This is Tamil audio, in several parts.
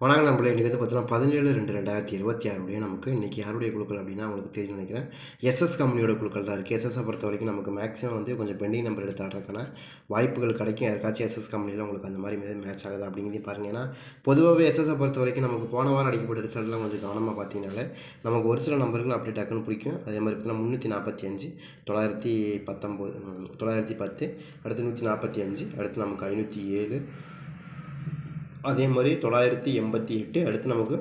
வணக்கம் நம்மளே இன்றைக்கி வந்து பார்த்தீங்கன்னா பதினேழு ரெண்டு ரெண்டாயிரத்தி இருபத்தி ஆறுடைய நமக்கு இன்றைக்கி யாருடைய குழுக்கள் அப்படின்னா உங்களுக்கு தெரியும் நினைக்கிறேன். எஸ்எஸ் கம்பெனியோட குழுக்கள் தான் இருக்குது எஸ்எஸ்ஸை பொறுத்த வரைக்கும் நமக்கு மேக்ஸிமம் வந்து கொஞ்சம் பெண்டிங் நம்பர் எடுத்து ஆடுறதுக்கான வாய்ப்புகள் கிடைக்கும். யாருக்காச்சும் எஸ்எஸ் கம்பெனியில் உங்களுக்கு அந்த மாதிரி மீது மேட்ச் ஆகுது அப்படிங்கிறதையும் பாருங்கள் ஏன்னா பொதுவாகவே எஸ்எஸ்ஸை பொறுத்த வரைக்கும் நமக்கு போன வாரம் அடிக்கப்பட்ட ரிசல்ட்லாம் கொஞ்சம் கவனமாக பார்த்தீங்கனால நமக்கு ஒரு சில நம்பர்கள் அப்படி டக்குன்னு பிடிக்கும். அதே மாதிரி பார்த்தீங்கன்னா முந்நூற்றி நாற்பத்தி அஞ்சு தொள்ளாயிரத்தி பத்தொம்போது தொள்ளாயிரத்தி பத்து அடுத்து நூற்றி நாற்பத்தி அஞ்சு அடுத்து நமக்கு ஐநூற்றி ஏழு அதே மாதிரி தொள்ளாயிரத்தி எண்பத்தி எட்டு அடுத்து நமக்கு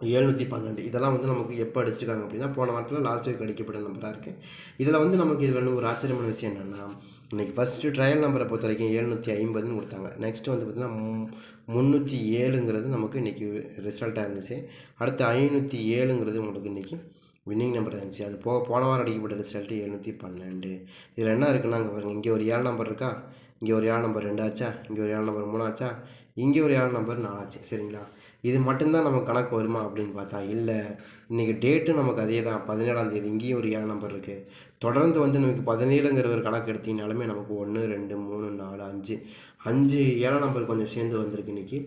எழுநூற்றி பன்னெண்டு. இதெல்லாம் வந்து நமக்கு எப்போ அடிச்சிருக்காங்க அப்படின்னா போன வாரத்தில் லாஸ்ட் வீக் அடிக்கப்பட்ட நம்பராக இருக்குது இதில் வந்து நமக்கு இதில் வந்து ஒரு ஆச்சரியமான விஷயம் என்னென்னா இன்றைக்கி ஃபஸ்ட்டு ட்ரையல் நம்பரை பொறுத்த வரைக்கும் எழுநூற்றி ஐம்பதுன்னு கொடுத்தாங்க. நெக்ஸ்ட்டு வந்து பார்த்திங்கன்னா மு- முந்நூற்றி ஏழுங்கிறது நமக்கு இன்றைக்கி ரிசல்ட்டாக இருந்துச்சு. அடுத்து ஐநூற்றி ஏழுங்கிறது உங்களுக்கு இன்றைக்கி வின்னிங் நம்பர் இருந்துச்சு. அது போக போன வாரம் அடிக்கப்பட்ட ரிசல்ட்டு எழுநூற்றி பன்னெண்டு. இதில் என்ன இருக்குன்னா அங்கே பாருங்கள் இங்கே ஒரு ஏழு நம்பர் இருக்கா? இங்கே ஒரு ஏழு நம்பர் ரெண்டு ஆச்சா? இங்கே ஒரு ஏழு நம்பர் மூணு ஆச்சா? இங்கே ஒரு ஏழு நம்பர் நாலாச்சு சரிங்களா? இது மட்டும்தான் நமக்கு கணக்கு வருமா அப்படின்னு பார்த்தா இல்லை. இன்றைக்கி டேட்டு நமக்கு அதே தான் பதினேழாம் தேதி. இங்கேயும் ஒரு ஏழு நம்பர் இருக்குது தொடர்ந்து வந்து நமக்கு பதினேழுங்கிற ஒரு கணக்கு எடுத்தீங்கனாலுமே நமக்கு ஒன்று ரெண்டு மூணு நாலு அஞ்சு அஞ்சு ஏழாம் நம்பர் கொஞ்சம் சேர்ந்து வந்திருக்கு இன்றைக்கி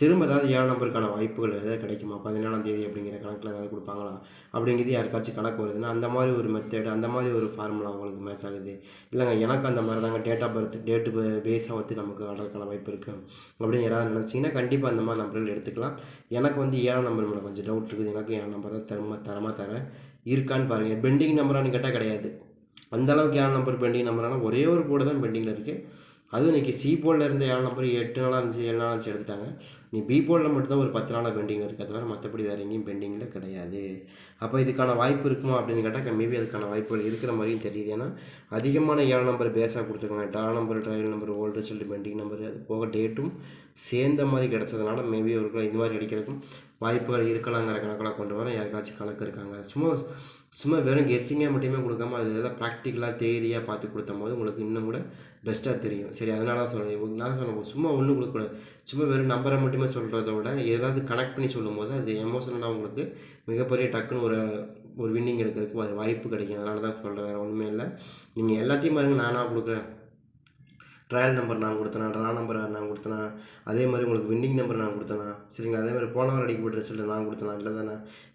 திரும்ப ஏதாவது ஏழாம் நம்பருக்கான வாய்ப்புகள் ஏதாவது கிடைக்குமா? பதினேழாம் தேதி அப்படிங்கிற கணக்கில் ஏதாவது கொடுப்பாங்களா? அப்படிங்கிறது யாருக்காச்சும் கணக்கு வருதுன்னா அந்த மாதிரி ஒரு மெத்தேடு அந்த மாதிரி ஒரு ஃபார்முலா உங்களுக்கு மேட்ச் ஆகுது. இல்லைங்க எனக்கு அந்த மாதிரி தாங்க. டேட் ஆஃப் பர்த் டேட்டு பேஸாக வந்து நமக்கு ஆடுறதுக்கான வாய்ப்பு இருக்குது அப்படின்னு யாராவது நினச்சிங்கன்னா கண்டிப்பாக அந்த மாதிரி நம்பர்கள் எடுத்துக்கலாம். எனக்கு வந்து ஏழாம் நம்பர் மேலே கொஞ்சம் டவுட் இருக்குது. எனக்கு ஏழாம் நம்பர் தான் தரமாக தரமாக தரேன் இருக்கான்னு பாருங்கள் பெண்டிங் நம்பரானு கேட்டால் கிடையாது. அந்தளவுக்கு ஏழாம் நம்பர் பெண்டிங் நம்பரான ஒரே ஒரு போர்டு தான் பெண்டிங்கில் இருக்குது அதுவும் இன்றைக்கி சி போர்டில் இருந்த ஏழு நம்பர் எட்டு நாளாக இருந்துச்சு ஏழு நாளாக இருந்துச்சு எடுத்துட்டாங்க. நீ பி போர்டில் மட்டும்தான் ஒரு பத்து நாளாக பெண்டிங்கில் இருக்குது வேறு மற்றபடி வேறு எங்கேயும் பெண்டிங்கில் கிடையாது. அப்போ இதுக்கான வாய்ப்பு இருக்குமா அப்படின்னு கேட்டால் மேபி அதுக்கான வாய்ப்புகள் இருக்கிற மாதிரியும் தெரியுது. ஏன்னா அதிகமான ஏழு நம்பர் பேஸாக கொடுத்துருக்காங்க. டா number trial number old result pending number அது போக டேட்டும் சேர்ந்த மாதிரி கிடச்சதுனால மேபி அவருக்கு இந்த மாதிரி கிடைக்கிறதுக்கும் வாய்ப்புகள் இருக்கலாங்கிற கணக்கெல்லாம் கொண்டு வரேன் யாருக்காச்சும் கணக்கு இருக்காங்க. சும்மா சும்மா வெறும் கெஸ்ஸிங்கே மட்டுமே கொடுக்காம அது எல்லாம் ப்ராக்டிக்கலாக தேதியாக பார்த்து கொடுத்தும் போது உங்களுக்கு இன்னும் கூட பெஸ்ட்டாக தெரியும். சரி அதனால தான் சொல்கிறேன் நான் சொன்னேன் சும்மா ஒன்றும் கொடுக்கக்கூடாது. சும்மா வெறும் நம்பரை மட்டுமே சொல்கிறத விட ஏதாவது கனெக்ட் பண்ணி சொல்லும்போது அது எமோஷனலாக உங்களுக்கு மிகப்பெரிய டக்குன்னு ஒரு ஒரு வின்னிங் எடுக்கிறதுக்கு ஒரு வாய்ப்பு கிடைக்கும். அதனால தான் சொல்கிறேன் வேறு ஒன்றுமே இல்லை. நீங்கள் எல்லாத்தையும் பாருங்கள் நானாக கொடுக்குறேன். ட்ரையல் நம்பர் நான் கொடுத்தேனா ட்ரா நம்பர் நான் கொடுத்தேனா அதே மாதிரி உங்களுக்கு வின்னிங் நம்பர் நான் கொடுத்தேனா சரிங்க அதே மாதிரி போன வாரம் அடிக்கப்பட்ட ரிசல்ட் நான் கொடுத்தேனா இல்லை தானே?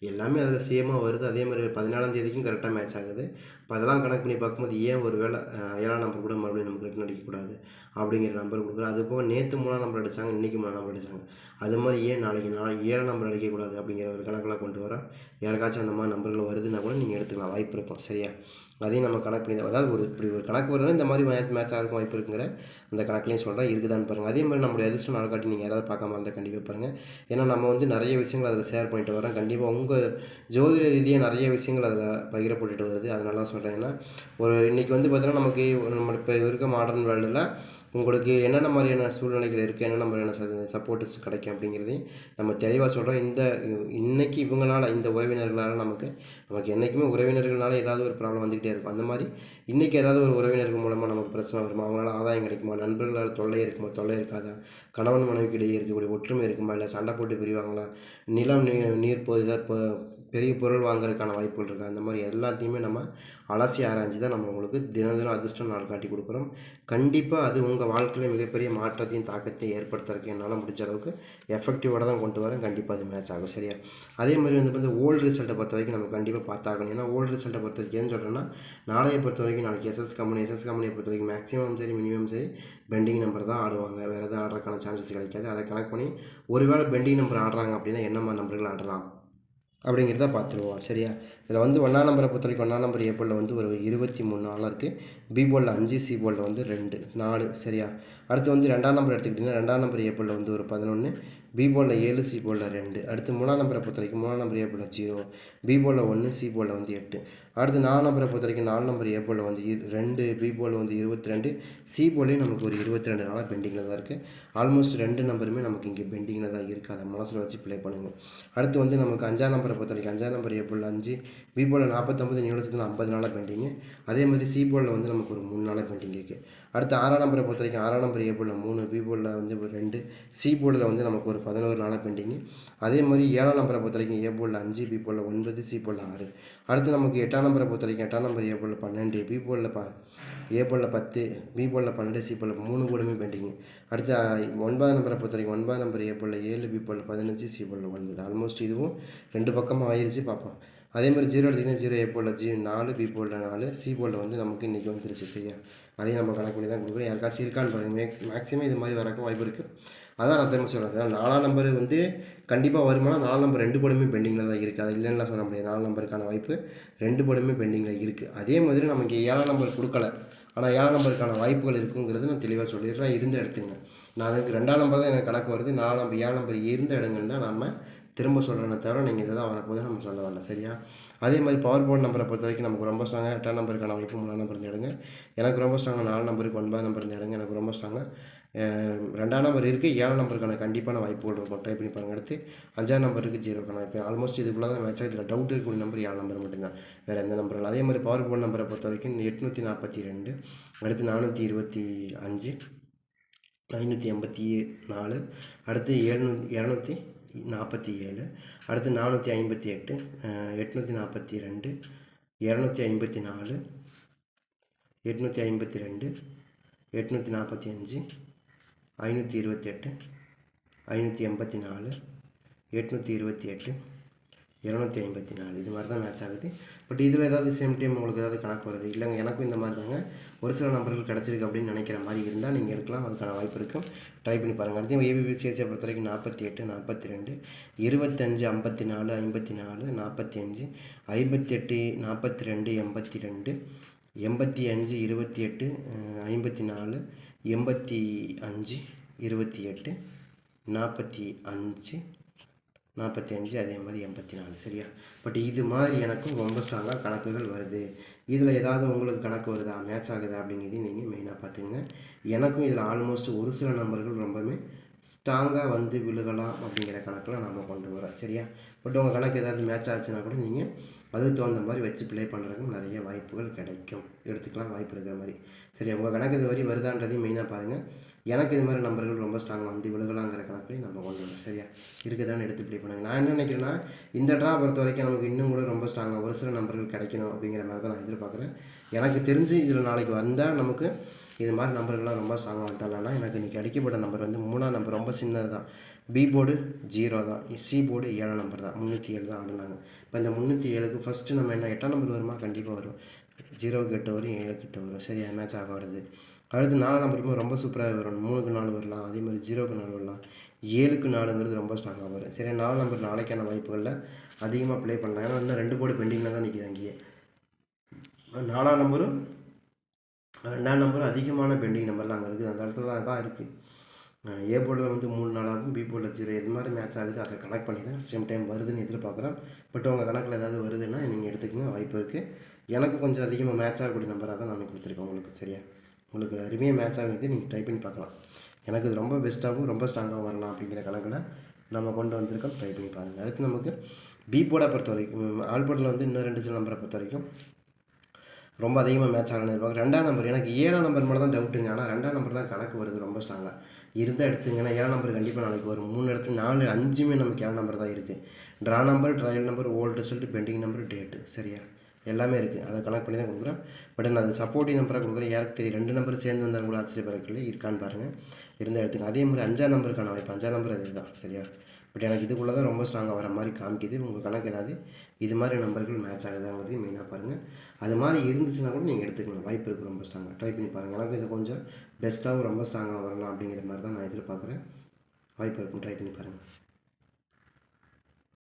எல்லாமே அதில் சேமாக வருது. அதே மாதிரி பதினாலாம் தேதிக்கும் கரெக்டாக மேட்ச் ஆகுது. இப்போ அதெல்லாம் கணக்கு பண்ணி பார்க்கும்போது ஏன் ஒரு வேளை ஏழாம் நம்பர் கூட மறுபடியும் நமக்கு ரிட்டன் அடிக்கக்கூடாது அப்படிங்கிற நம்பர் கொடுக்குறோம் அது போக நேற்று மூணாம் நம்பர் அடித்தாங்க இன்றைக்கி மூணாம் நம்பர் அடித்தாங்க அது மாதிரி ஏன் நாளைக்கு நாளைக்கு ஏழாம் நம்பர் அடிக்கக்கூடாது அப்படிங்கிற ஒரு கணக்கெல்லாம் கொண்டு வரேன் யாருக்காச்சும் அந்த மாதிரி நம்பர்கள் வருதுன்னா கூட நீங்கள் எடுத்துக்கலாம். வாய்ப்பு இருக்கும். சரியா? அதையும் நம்ம கணக்கு பண்ணி அதாவது ஒரு இப்படி ஒரு கணக்கு வருதுன்னா இந்த மாதிரி மேட்ச் மேட்ச் ஆகிறதுக்கு வாய்ப்பு இருக்குங்கிற அந்த கணக்குலையும் சொல்கிறேன் இருக்குதான்னு பாருங்கள் அதே மாதிரி நம்மளுடைய அதிர்ஷ்டம் நாள் காட்டி நீங்கள் யாராவது பார்க்காம இருந்தால் கண்டிப்பாக பாருங்கள் ஏன்னா நம்ம வந்து நிறைய விஷயங்கள் அதில் ஷேர் பண்ணிட்டு வரோம் கண்டிப்பாக உங்கள் ஜோதிட ரீதியாக நிறைய விஷயங்கள் அதில் பகிரப்பட்டுட்டு வருது. அதனால தான் சொல்கிறேன் ஏன்னா ஒரு இன்றைக்கி வந்து பார்த்தீங்கன்னா நமக்கு நம்ம இப்போ இருக்க மாடர்ன் வேர்ல்டில் உங்களுக்கு என்னென்ன மாதிரியான சூழ்நிலைகள் இருக்குது என்னென்ன மாதிரியான சப்போர்ட்ஸ் கிடைக்கும் அப்படிங்கிறதையும் நம்ம தெளிவாக சொல்கிறோம் இந்த இன்றைக்கி இவங்களால இந்த உறவினர்களால் நமக்கு நமக்கு என்றைக்குமே உறவினர்களால் ஏதாவது ஒரு ப்ராப்ளம் வந்துக்கிட்டே இருக்கும். அந்த மாதிரி இன்றைக்கி ஏதாவது ஒரு உறவினர்கள் மூலமாக நமக்கு பிரச்சனை வருமா? அவங்களால ஆதாயம் கிடைக்குமா? நண்பர்களால் தொல்லை இருக்குமா? தொல்லை இருக்காதா? கணவன் மனைவிக்கு இடையே இருக்கக்கூடிய ஒற்றுமை இருக்குமா? இல்லை சண்டை போட்டு பிரிவாங்களா? நிலம் நீ நீர் போ இதாக இப்போ பெரிய பொருள் வாங்குறதுக்கான வாய்ப்புகள் இருக்குது அந்த மாதிரி எல்லாத்தையுமே நம்ம அலசி ஆராய்ஞ்சு தான் நம்ம உங்களுக்கு தினம் தினம் அதிர்ஷ்டம் நாள் காட்டி கொடுக்குறோம். கண்டிப்பாக அது உங்கள் வாழ்க்கையில் மிகப்பெரிய மாற்றத்தையும் தாக்கத்தையும் ஏற்படுத்துறதுக்கு என்னால் முடிஞ்ச அளவுக்கு எஃபெக்டிவோட தான் கொண்டு வரேன். கண்டிப்பாக அது மேட்ச் ஆகும். சரியா? அதே மாதிரி வந்து வந்து ஓல்டு ரிசல்ட்டை பொறுத்த வரைக்கும் நம்ம கண்டிப்பாக பார்த்தாகணும். ஏன்னா ஓல்டு ரிசல்ட்டை பொறுத்த வரைக்கும் ஏன்னு சொல்கிறேன்னா நாளையை பொறுத்த வரைக்கும் நாளைக்கு எஸ்எஸ் கம்பெனி எஸ்எஸ் கம்பெனியை பொறுத்த வரைக்கும் மேக்ஸிமம் சரி மினிமம் சரி பெண்டிங் நம்பர் தான் ஆடுவாங்க. வேறு எதுவும் ஆடுறதுக்கான சான்சஸ் கிடைக்காது. அதை கணக்கு பண்ணி ஒருவேளை பெண்டிங் நம்பர் ஆடுறாங்க அப்படின்னா என்ன மாதிரி நம்பர்கள் ஆடலாம்? அப்படிங்கிறத பார்த்துருவோம் சரியா? இதில் வந்து ஒன்றாம் நம்பரை பொறுத்த வரைக்கும் ஒன்றாம் நம்பர் ஏப்ரலில் வந்து ஒரு இருபத்தி மூணு நாளாக இருக்குது. பி போர்டில் அஞ்சு சி போர்டில் வந்து ரெண்டு நாலு சரியா அடுத்து வந்து ரெண்டாம் நம்பர் எடுத்துக்கிட்டிங்கன்னா ரெண்டாம் நம்பர் ஏ வந்து ஒரு பதினொன்று பி போர்டில் ஏழு சி போர்டில் ரெண்டு அடுத்து மூணாம் நம்பரை பொறுத்த வரைக்கும் மூணாம் நம்பர் ஏ போர்டில் ஜீரோ பி போர்டில் ஒன்று சி போர்டில் வந்து எட்டு அடுத்து நாலு நம்பரை பொறுத்த வரைக்கும் நாலு நம்பர் ஏ போர்டில் வந்து இரு- ரெண்டு பி போர்டில் வந்து இருபத்தி ரெண்டு சி போர்ட்லேயும் நமக்கு ஒரு இருபத்தி ரெண்டு நாளாக பெண்டிங்கில் தான் இருக்குது ஆல்மோஸ்ட் ரெண்டு நம்பருமே நமக்கு இங்கே பெண்டிங்கில் தான் இருக்குது அதை மனசில் வச்சு ப்ளே பண்ணுங்கள் அடுத்து வந்து நமக்கு அஞ்சாம் நம்பரை பொறுத்த வரைக்கும் அஞ்சாம் நம்பர் ஏ போர்டில் அஞ்சு பி போர்டில் நாற்பத்தொம்பது நிமிடத்தில் ஐம்பது நாளாக பெண்டிங்கு அதே மாதிரி சி போர்டில் வந்து நமக்கு ஒரு மூணு நாளாக பெண்டிங் இருக்குது அடுத்து ஆறாம் நம்பரை பொறுத்த வரைக்கும் ஆறாம் நம்பர் ஏ போர்டில் மூணு பி போர்டில் வந்து ஒரு ரெண்டு சி போர்டில் வந்து நமக்கு ஒரு பதினோரு நாளாக பெண்டிங்கு அதே மாதிரி ஏழாம் நம்பரை பொறுத்த வரைக்கும் ஏ போர்டில் அஞ்சு பி போர்டில் ஒன்பது சி போர்டில் ஆறு. அடுத்து நமக்கு எட்டாம் நம்பரை பொறுத்த வரைக்கும் எட்டாம் நம்பர் ஏ போர்டில் பன்னெண்டு பி போர்டில் ப ஏ போலில் பத்து பி போலில் பன்னெண்டு சி போலில் மூணு கூடமே பெண்டிங்கு அடுத்து ஒன்பதாம் நம்பரை பொறுத்த வரைக்கும் ஒன்பதாம் நம்பர் ஏ போலில் ஏழு பி போலில் பதினஞ்சு சி போலில் ஒன்பது. ஆல்மோஸ்ட் இதுவும் ரெண்டு பக்கமாக ஆயிடுச்சு பார்ப்போம் அதே மாதிரி ஜீரோ எடுத்திங்கன்னா ஜீரோ ஏ போலில் ஜி நாலு பி போலில் நாலு சி போலில் வந்து நமக்கு இன்றைக்கி வந்துருச்சு சரியா? அதையும் நம்ம கணக்கு பண்ணி தான் கொடுக்குறோம் யாருக்காச்சும் இருக்கான்னு பாருங்கள் மேக்ஸ் மேக்ஸிமம் இது மாதிரி வரக்கும் வாய்ப்பு இருக்குது அதான் நான் திரும்ப சொல்கிறேன் நாலாம் நம்பர் வந்து கண்டிப்பாக வருமானா நாலு நம்பர் ரெண்டு படமே பெண்டிங்கில் தான் இருக்குது அது இல்லைன்னா சொல்ல முடியாது. நாலு நம்பருக்கான வாய்ப்பு ரெண்டு படமே பெண்டிங்கில் இருக்குது அதே மாதிரி நமக்கு ஏழாம் நம்பர் கொடுக்கல. ஆனால் ஏழாம் நம்பருக்கான வாய்ப்புகள் இருக்குங்கிறது நான் தெளிவாக சொல்லிடுறேன். இருந்த இடத்துங்க. நான் அதுக்கு ரெண்டாம் நம்பர் தான் எனக்கு கணக்கு வருது. நாலாம் நம்பர் ஏழாம் நம்பர் இருந்த இடங்கள் தான் நம்ம திரும்ப சொல்கிறேனே தவிர நீங்கள் இதை தான் வரப்போது நம்ம சொல்ல வரல சரியா? அதே மாதிரி பவர் போர்ட் நம்பரை பொறுத்த வரைக்கும் நமக்கு ரொம்ப ஸ்ட்ராங்காக எட்டாம் நம்பருக்கான வாய்ப்பு மூணாம் நம்பர் இருந்து எடுங்க. எனக்கு ரொம்ப ஸ்ட்ராங்காக நாலு நம்பருக்கு ஒன்பது நம்பர் இருந்து எடுங்க எனக்கு ரொம்ப ஸ்ட்ராங்காக ரெண்டாம் நம்பர் இருக்குது ஏழாம் நம்பருக்கான கண்டிப்பான வாய்ப்புகள் இருக்கும். ட்ரை பண்ணி பாருங்கள் அடுத்து. அஞ்சாம் நம்பருக்கு ஜீரோக்கான வாய்ப்பு. ஆல்மோஸ்ட் இதுக்குள்ளே தான். மேட்ச் இதில் டவுட் இருக்கக்கூடிய நம்பர் ஏழு நம்பர் மட்டும்தான். வேறு எந்த நம்பரும் இல்லை. அதே மாதிரி பவர் போர்ட் நம்பரை பொறுத்த வரைக்கும் எட்நூற்றி நாற்பத்தி ரெண்டு அடுத்து நானூற்றி இருபத்தி அஞ்சு ஐநூற்றி எண்பத்தி நாலு அடுத்து எழுநூ இரநூத்தி நாற்பத்தி ஏழு. அடுத்து நானூற்றி ஐம்பத்தி எட்டு எட்நூற்றி நாற்பத்தி ரெண்டு இரநூத்தி ஐம்பத்தி நாலு எட்நூற்றி ஐம்பத்தி ரெண்டு எட்நூற்றி நாற்பத்தி அஞ்சு ஐநூற்றி இருபத்தி எட்டு ஐநூற்றி எண்பத்தி நாலு எட்நூற்றி இருபத்தி எட்டு. இரநூத்தி ஐம்பத்தி நாலு. இது மாதிரி தான் மேட்ச் ஆகுது. பட் இதில் ஏதாவது சேம் டைம் உங்களுக்கு ஏதாவது கணக்கு வருது? இல்லைங்க எனக்கும் இந்த மாதிரி தாங்க ஒரு சில நம்பர்கள் கிடச்சிருக்கு அப்படின்னு நினைக்கிற மாதிரி இருந்தால் நீங்கள் எடுக்கலாம் அதுக்கான வாய்ப்பு இருக்கும். ட்ரை பண்ணி பாருங்கள் அடுத்து ஏபிபிசிஎஸ்சியை பொறுத்த வரைக்கும் நாற்பத்தி எட்டு நாற்பத்தி ரெண்டு இருபத்தஞ்சு ஐம்பத்தி நாலு ஐம்பத்தி நாலு நாற்பத்தி அஞ்சு ஐம்பத்தி எட்டு நாற்பத்தி ரெண்டு எண்பத்தி ரெண்டு எண்பத்தி அஞ்சு இருபத்தி எட்டு ஐம்பத்தி நாலு எண்பத்தி அஞ்சு இருபத்தி எட்டு நாற்பத்தி அஞ்சு நாற்பத்தி அஞ்சு அதே மாதிரி எண்பத்தி நாலு சரியா? பட் இது மாதிரி எனக்கும் ரொம்ப ஸ்ட்ராங்காக கணக்குகள் வருது. இதில் ஏதாவது உங்களுக்கு கணக்கு வருதா? மேட்ச் ஆகுதா? அப்படிங்கிறதையும் நீங்கள் மெயினாக பார்த்துங்க. எனக்கும் இதில் ஆல்மோஸ்ட் ஒரு சில நம்பர்கள் ரொம்பவே ஸ்ட்ராங்காக வந்து விழுகலாம் அப்படிங்கிற கணக்கில் நம்ம கொண்டு வரோம் சரியா? பட் உங்கள் கணக்கு ஏதாவது மேட்ச் ஆச்சுன்னா கூட நீங்கள் அதுக்கு தகுந்த மாதிரி வச்சு ப்ளே பண்ணுறதுக்கு நிறைய வாய்ப்புகள் கிடைக்கும். எடுத்துக்கலாம் வாய்ப்பு இருக்கிற மாதிரி. சரி உங்கள் கணக்கு இது வரை வருதான்றதையும் மெயினாக பாருங்கள் எனக்கு இது மாதிரி நம்பர்கள் ரொம்ப ஸ்ட்ராங்காக வந்து விழுகலாங்கிற கணக்குலையும் நம்ம கொண்டு வரோம் சரியா? இருக்குதான்னு எடுத்து ப்ளே பண்ணுங்க. நான் என்ன நினைக்கிறேன்னா இந்த ட்ரா பொறுத்த வரைக்கும் நமக்கு இன்னும் கூட ரொம்ப ஸ்ட்ராங்காக ஒரு சில நம்பர்கள் கிடைக்கணும் அப்படிங்கிற மாதிரி தான் நான் எதிர்பார்க்குறேன். எனக்கு தெரிஞ்சு இதில் நாளைக்கு வந்தால் நமக்கு இது மாதிரி நம்பர்கள்லாம் ரொம்ப ஸ்ட்ராங்காக வந்தாலன்னா எனக்கு இன்றைக்கி அடிக்கப்பட்ட நம்பர் வந்து மூணாம் நம்பர் ரொம்ப சின்னது தான். பி போர்டு ஜீரோ தான். சி போர்டு ஏழாம் நம்பர் தான். முந்நூற்றி ஏழு தான் ஆடுனாங்க. இப்போ இந்த முந்நூற்றி ஏழுக்கு ஃபஸ்ட்டு நம்ம என்ன எட்டாம் நம்பர் வருமா? கண்டிப்பாக வரும். ஜீரோ கிட்ட வரும் ஏழு கிட்ட வரும். சரியா மேட்ச் ஆக வருது. அடுத்து நாலாம் நம்பருமே ரொம்ப சூப்பராக வரும். மூணுக்கு நாலு வரலாம். அதே மாதிரி ஜீரோக்கு நாலு வரலாம். ஏழுக்கு நாலுங்கிறது ரொம்ப ஸ்ட்ராங்காக வரும். சரி நாலு நம்பர் நாளைக்கான வாய்ப்புகளில் அதிகமாக ப்ளே பண்ணலாம். ஏன்னா இன்னும் ரெண்டு போர்டு பெண்டிங்கில் தான் நிற்கிது அங்கேயே. நாலாம் நம்பரும் ரெண்டாம் நம்பரும் அதிகமான பெண்டிங் நம்பர்லாம் அங்கே இருக்குது. அந்த இடத்துல தான் தான் இருக்குது ஏ போர்டில் வந்து மூணு நாளாகும் பி போர்டில் ஜீரோ. இது மாதிரி மேட்ச் ஆகுது. அதை கனெக்ட் பண்ணி தான் சேம் டைம் வருதுன்னு எதிர்பார்க்குறேன் பட் உங்கள் கணக்கில் ஏதாவது வருதுன்னா நீங்கள் எடுத்துக்கங்க. வாய்ப்பு இருக்குது எனக்கு கொஞ்சம் அதிகமாக மேட்ச் ஆகக்கூடிய நம்பராக தான் நான் கொடுத்துருக்கேன் உங்களுக்கு சரியா? உங்களுக்கு அருமையாக மேட்ச் ஆகுது நீங்கள் ட்ரை பண்ணி பார்க்கலாம். எனக்கு இது ரொம்ப பெஸ்ட்டாகவும் ரொம்ப ஸ்ட்ராங்காகவும் வரலாம் அப்படிங்கிற கணக்கில் நம்ம கொண்டு வந்திருக்கோம். ட்ரை பண்ணி பாருங்கள் அடுத்து நமக்கு பி போர்டை பொறுத்த வரைக்கும் ஆல் போர்டில் வந்து இன்னும் ரெண்டு சில நம்பரை பொறுத்த வரைக்கும் ரொம்ப அதிகமாக மேட்ச் ஆகணும்னு இருப்பாங்க ரெண்டாம் நம்பர் எனக்கு ஏழாம் நம்பர் மட்டும் தான் டவுட்டுங்க ஆனால் ரெண்டாம் நம்பர் தான் கணக்கு வருது ரொம்ப ஸ்ட்ராங்காக இருந்தால் எடுத்துங்கன்னா ஏழாம் நம்பர் கண்டிப்பாக நாளைக்கு வரும். மூணு இடத்துல நாலு அஞ்சுமே நமக்கு ஏழாம் நம்பர் தான் இருக்குது draw number trial number old result pending number date சரியா? எல்லாமே இருக்குது அதை கனெக்ட் பண்ணி தான் கொடுக்குறேன் பட் நான் அது சப்போர்ட்டிங் நம்பராக கொடுக்குறேன். யாருக்கு தெரியும்? ரெண்டு நம்பர் சேர்ந்து வந்தாலும் கூட ஆச்சரியப்படுறதுல இருக்கான்னு பாருங்கள் இருந்தால் எடுத்துங்க அதே மாதிரி அஞ்சாம் நம்பருக்கான வாய்ப்பு அஞ்சாம் நம்பர் அது தான் சரியா? பட் எனக்கு இதுக்குள்ளே தான் ரொம்ப ஸ்ட்ராங்காக வர மாதிரி காமிக்குது. உங்கள் கணக்கு ஏதாவது இது மாதிரி நம்பர்கள் மேட்ச் ஆகுதாங்கிறதையும் மெயினாக பாருங்கள் அது மாதிரி இருந்துச்சுன்னா கூட நீங்கள் எடுத்துக்கணும் வாய்ப்பு இருக்குது ரொம்ப ஸ்ட்ராங்காக ட்ரை பண்ணி பாருங்கள் எனக்கு இது கொஞ்சம் பெஸ்ட்டாகவும் ரொம்ப ஸ்ட்ராங்காக வரலாம் அப்படிங்கிற மாதிரி தான் நான் எதிர்பார்க்குறேன். வாய்ப்பு இருக்கும் ட்ரை பண்ணி பாருங்கள்